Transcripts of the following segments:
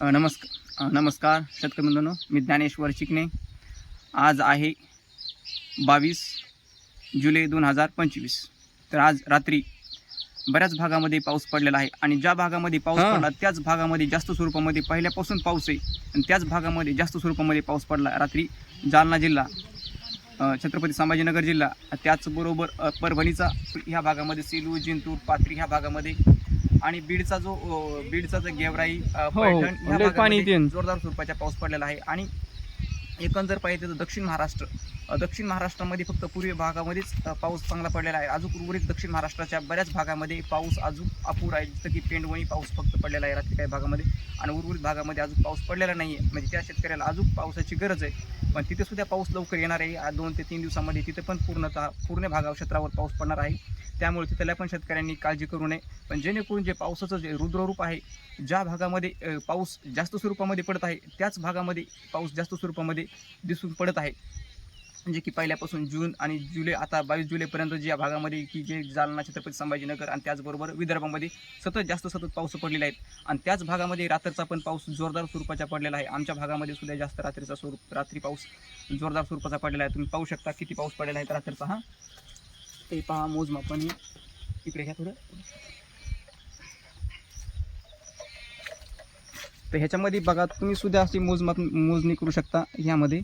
अ, नमस्कार शेतकरी बंधूंनो मी ज्ञानेश्वर चिकणे आज आहे बावीस जुलै दोन हजार पंचवीस. तर आज रात्री बऱ्याच भागामध्ये पाऊस पडलेला आहे आणि ज्या भागामध्ये पाऊस. पडला त्याच भागामध्ये जास्त स्वरूपामध्ये पहिल्यापासून पाऊस आहे आणि त्याच भागामध्ये जास्त स्वरूपामध्ये पाऊस पडला. रात्री जालना जिल्हा छत्रपती संभाजीनगर जिल्हा त्याचबरोबर परभणीचा ह्या भागामध्ये सेलू जिंतूर पाथरी ह्या भागामध्ये आणि बीडचा जो बीडचा जो गेवराई हो, पैठण भागामध्ये. जोरदार स्वरूपाचा पाऊस पडलेला आहे आणि एकंदर पाहिजे तर दक्षिण महाराष्ट्र दक्षिण महाराष्ट्रामध्ये फक्त पूर्वी भागामध्येच पाऊस चांगला पडलेला आहे. अजून उर्वरित दक्षिण महाराष्ट्राच्या बऱ्याच भागामध्ये पाऊस अजून अपूर आहे. जसं की पेंडवणी पाऊस फक्त पडलेला आहे रात्री काही भागामध्ये. आणि उर्वरित भागामध्ये अजून पाऊस पडलेला नाही आहे. म्हणजे त्या शेतकऱ्याला अजून पावसाची गरज आहे. पण तिथेसुद्धा पाऊस लवकर येणार आहे. आज दोन ते तीन दिवसामध्ये तिथे पण पूर्णतः पूर्ण भागा क्षेत्रावर पाऊस पडणार आहे. त्यामुळे तिथल्या पण शेतकऱ्यांनी काळजी करू नये. पण जेणेकरून जे पावसाचं जे रुद्ररूप आहे ज्या भागामध्ये पाऊस जास्त स्वरूपामध्ये पडत आहे त्याच भागामध्ये पाऊस जास्त स्वरूपामध्ये दिसून पडत आहे. म्हणजे की पहिल्यापासून जून आणि जुलै आता बावीस जुलैपर्यंत ज्या भागामध्ये की जे जालना छत्रपती संभाजीनगर आणि त्याचबरोबर विदर्भामध्ये सतत जास्त सतत पाऊस पडलेले आहेत. आणि त्याच भागामध्ये रात्रीचा पण पाऊस जोरदार स्वरूपाचा पडलेला आहे. आमच्या भागामध्ये सुद्धा जास्त रात्रीचा स्वरूप रात्री पाऊस जोरदार स्वरूपाचा पडलेला आहे. तुम्ही पाहू शकता किती पाऊस पडलेला आहे रात्रीचा हा? ते पहा मोजमापन इकडे घ्या थोडं. तर ह्याच्यामध्ये बघा तुम्ही सुद्धा अशी मोजमाप मोजणी करू शकता ह्यामध्ये.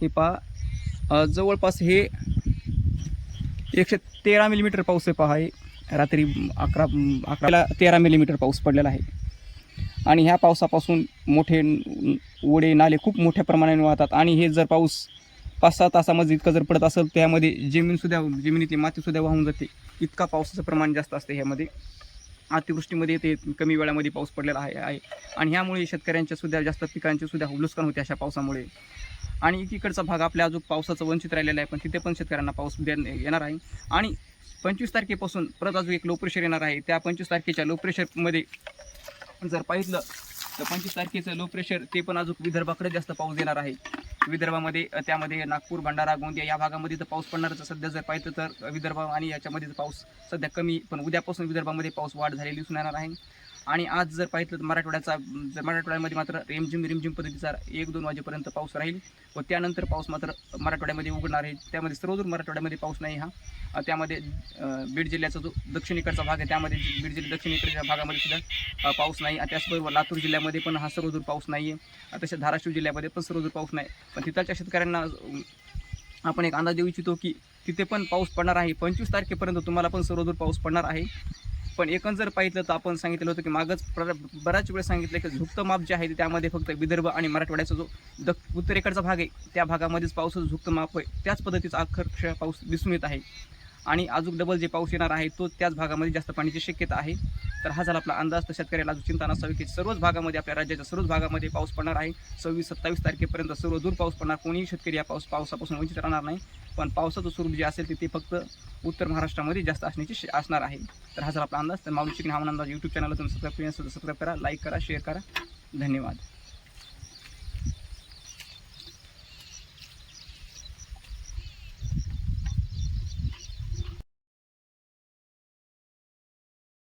हे पहा जवळपास हे एकशे तेरा मिलीमीटर पाऊस आहे पहा हे रात्री अकरा अकराला तेरा मिलीमीटर पाऊस पडलेला आहे. आणि ह्या पावसापासून मोठे ओढे नाले खूप मोठ्या प्रमाणाने वाहतात. आणि हे जर पाऊस पाच सहा तासामध्ये इतकं जर पडत असेल त्यामध्ये जमीनसुद्धा जमिनीतली मातीसुद्धा वाहून जाते. इतका पावसाचं प्रमाण जास्त असते ह्यामध्ये. अतिवृष्टीमध्ये ते कमी वेळामध्ये पाऊस पडलेला आहे आहे. आणि ह्यामुळे शेतकऱ्यांच्या सुद्धा जास्त पिकांचे सुद्धा नुकसान होते अशा पावसामुळे. आणि एकीकडचा भाग आपल्या अजून पावसाचं वंचित राहिलेला आहे पण तिथे पण शेतकऱ्यांना पाऊस येणार आहे. आणि पंचवीस तारखेपासून परत अजून एक लो प्रेशर येणार आहे. त्या पंचवीस तारखेच्या लो प्रेशरमध्ये जर पाहिलं तर पंचवीस तारखेचं लो प्रेशर ते पण अजून विदर्भाकडे जास्त पाऊस देणार आहे. विदर्भामध्ये त्यामध्ये नागपूर भंडारा गोंदिया या भागामध्ये तर पाऊस पडणारच सध्या जर पाहिजे तर विदर्भ आणि याच्यामध्ये पाऊस सध्या कमी पण उद्यापासून विदर्भामध्ये पाऊस वाढ झालेली दिसून येणार आहे. आणि आज जर पाहिलं तर मराठवाड्याचा जर मराठवाड्यामध्ये मात्र रिमझिम रिमझिम पद्धतीचा एक दोन वाजेपर्यंत पाऊस राहील व त्यानंतर पाऊस मात्र मराठवाड्यामध्ये उघडणार आहे. त्यामध्ये सर्वदूर मराठवाड्यामध्ये पाऊस नाही हा. त्यामध्ये बीड जिल्ह्याचा जो दक्षिणेकडचा भाग आहे त्यामध्ये बीड जिल्हा दक्षिणेकडच्या भागामध्ये सुद्धा पाऊस नाही. त्याचबरोबर लातूर जिल्ह्यामध्ये पण हा सर्वदूर पाऊस नाही आहे तसेच धाराशिव जिल्ह्यामध्ये पण सर्वदूर पाऊस नाही. पण तिथलच्या शेतकऱ्यांना आपण एक अंदाज देऊ इच्छितो की तिथे पण पाऊस पडणार आहे. पंचवीस तारखेपर्यंत तुम्हाला पण सर्वदूर पाऊस पडणार आहे. पण एकंदर पाहिलं तर आपण सांगितलं होतं की मागच प्र- बऱ्याच वेळ सांगितलं की झुकतं माप जे आहे त्यामध्ये फक्त विदर्भ आणि मराठवाड्याचा जो द उत्तरेकडचा भाग आहे त्या भागामध्येच पावसाचं झुकतं माप आहे. त्याच पद्धतीचा अक्षरशः पाऊस दिसून येत आहे. आणि अजून डबल जे पाऊस येणार आहे तो त्याच भागामध्ये जास्त पाण्याची शक्यता आहे. तर हा झाला आपला अंदाज. तर शेतकऱ्याला अजून चिंता नसावी की सर्वच भागामध्ये आपल्या राज्याच्या सर्वच भागामध्ये पाऊस पडणार आहे. सव्वीस सत्तावीस तारखेपर्यंत सर्व दूर पाऊस पडणार. कोणीही शेतकरी या पाऊस पावसापासून वंचित राहणार नाही. पण पावसाचं स्वरूप जे असेल ते ते फक्त उत्तर महाराष्ट्रामध्ये जास्त असण्याची श- असणार आहे. तर हा झाला आपला अंदाज. तर माऊली चिकन हा अंदाज. यूट्यूब चॅनलला तुम्ही सबस्क्राईब केलं सबस्क्राईब करा लाईक करा शेअर करा. धन्यवाद.